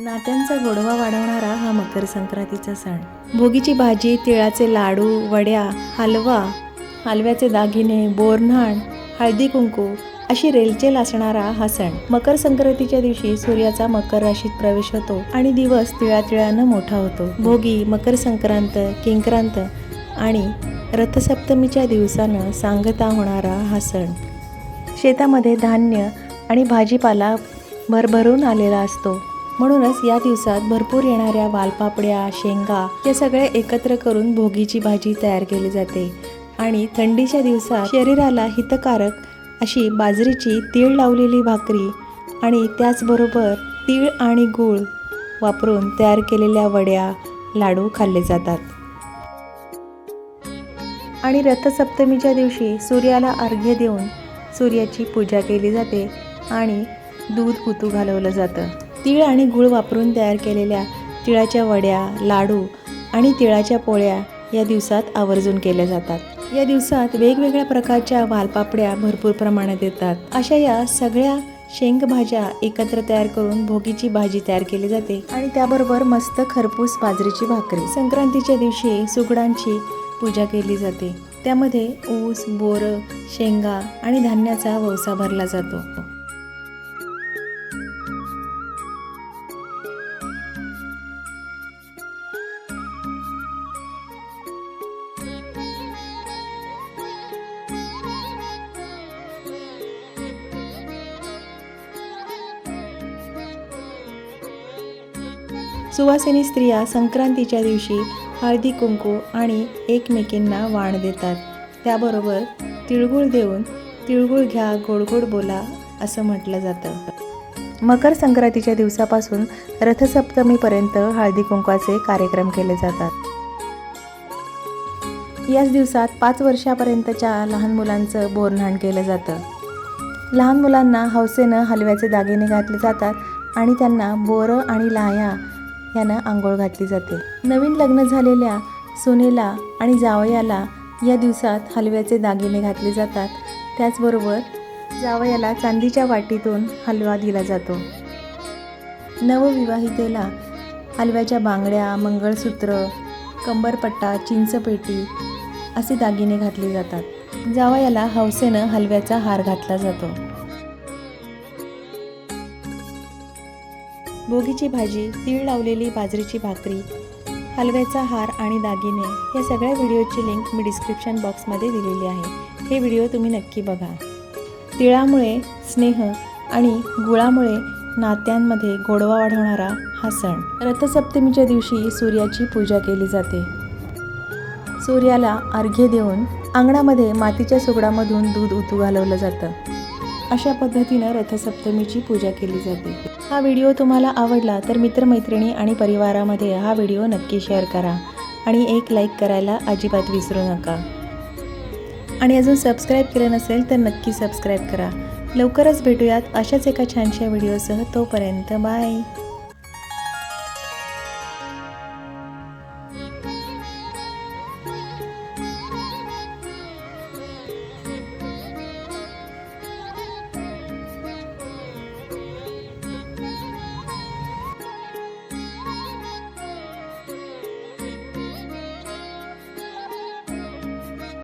नात्यांचा गोडवा वाढवणारा हा मकर संक्रांतीचा सण. भोगीची भाजी तिळाचे लाडू वड्या हलवा हलव्याचे दागिने बोरन्हाण हळदी कुंकू अशी रेलचेल असणारा हा सण. मकर संक्रांतीच्या दिवशी सूर्याचा मकर राशीत प्रवेश होतो आणि दिवस तिळातिळानं मोठा होतो. भोगी मकर संक्रांत किंक्रांत आणि रथसप्तमीच्या दिवसानं सांगता होणारा हा सण. शेतामध्ये धान्य आणि भाजीपाला भरभरून आलेला असतो. म्हणूनच या दिवसात भरपूर येणाऱ्या वालपापड्या शेंगा या सगळ्या एकत्र करून भोगीची भाजी तयार केली जाते. आणि थंडीच्या दिवसात शरीराला हितकारक अशी बाजरीची तीळ लावलेली भाकरी आणि त्याचबरोबर तीळ आणि गूळ वापरून तयार केलेल्या वड्या लाडू खाल्ले जातात. आणि रथसप्तमीच्या दिवशी सूर्याला अर्घ्य देऊन सूर्याची पूजा केली जाते आणि दूध उतू घालवलं जातं. तीळ आणि गूळ वापरून तयार केलेल्या तिळाच्या वड्या लाडू आणि तिळाच्या पोळ्या या दिवसात आवर्जून केल्या जातात. या दिवसात वेगवेगळ्या प्रकारच्या वालपापड्या भरपूर प्रमाणात येतात. अशा या सगळ्या शेंगभाज्या एकत्र तयार करून भोगीची भाजी तयार केली जाते आणि त्याबरोबर मस्त खरपूस बाजरीची भाकरी. संक्रांतीच्या दिवशी सुगडांची पूजा केली जाते. त्यामध्ये ऊस बोरं शेंगा आणि धान्याचा वौसा भरला जातो. सुवासिनी स्त्रिया संक्रांतीच्या दिवशी हळदी कुंकू आणि एकमेकींना वाण देतात. त्याबरोबर तिळगुळ देऊन तिळगुळ घ्या गोड गोड बोला असं म्हटलं जातं. मकर संक्रांतीच्या दिवसापासून रथसप्तमीपर्यंत हळदी कुंकवाचे कार्यक्रम केले जातात. याच दिवसात पाच वर्षापर्यंतच्या लहान मुलांचं बोरन्हाण केलं जातं. लहान मुलांना हौसेनं हलव्याचे दागिने घातले जातात आणि त्यांना बोरं आणि लाह्या यांना आंघोळ घातली जाते. नवीन लग्न झालेल्या सुनेला आणि जावयाला या दिवसात हलव्याचे दागिने घातले जातात. त्याचबरोबर जावयाला चांदीच्या वाटीतून हलवा दिला जातो. नवविवाहितेला हलव्याच्या बांगड्या मंगळसूत्र कंबरपट्टा चिंचपेटी असे दागिने घातले जातात. जावयाला हौसेनं हलव्याचा हार घातला जातो. भोगीची भाजी तीळ लावलेली बाजरीची भाकरी हलव्याचा हार आणि दागिने या सगळ्या व्हिडिओची लिंक मी डिस्क्रिप्शन बॉक्समध्ये दिलेली आहे. हे व्हिडिओ तुम्ही नक्की बघा. तिळामुळे स्नेह आणि गुळामुळे नात्यांमध्ये गोडवा वाढवणारा हा सण. रथसप्तमीच्या दिवशी सूर्याची पूजा केली जाते. सूर्याला अर्घ्य देऊन अंगणामध्ये मातीच्या सुगडामधून दूध उतू घालवलं जातं. अशा पद्धतीनं रथसप्तमीची पूजा केली जाते. हा व्हिडिओ तुम्हाला आवडला तर मित्रमैत्रिणी आणि परिवारामध्ये हा व्हिडिओ नक्की शेअर करा आणि एक लाईक करायला अजिबात विसरू नका. आणि अजून सबस्क्राईब केलं नसेल तर नक्की सबस्क्राईब करा. लवकरच भेटूयात अशाच एका छानशा व्हिडिओसह तोपर्यंत बाय.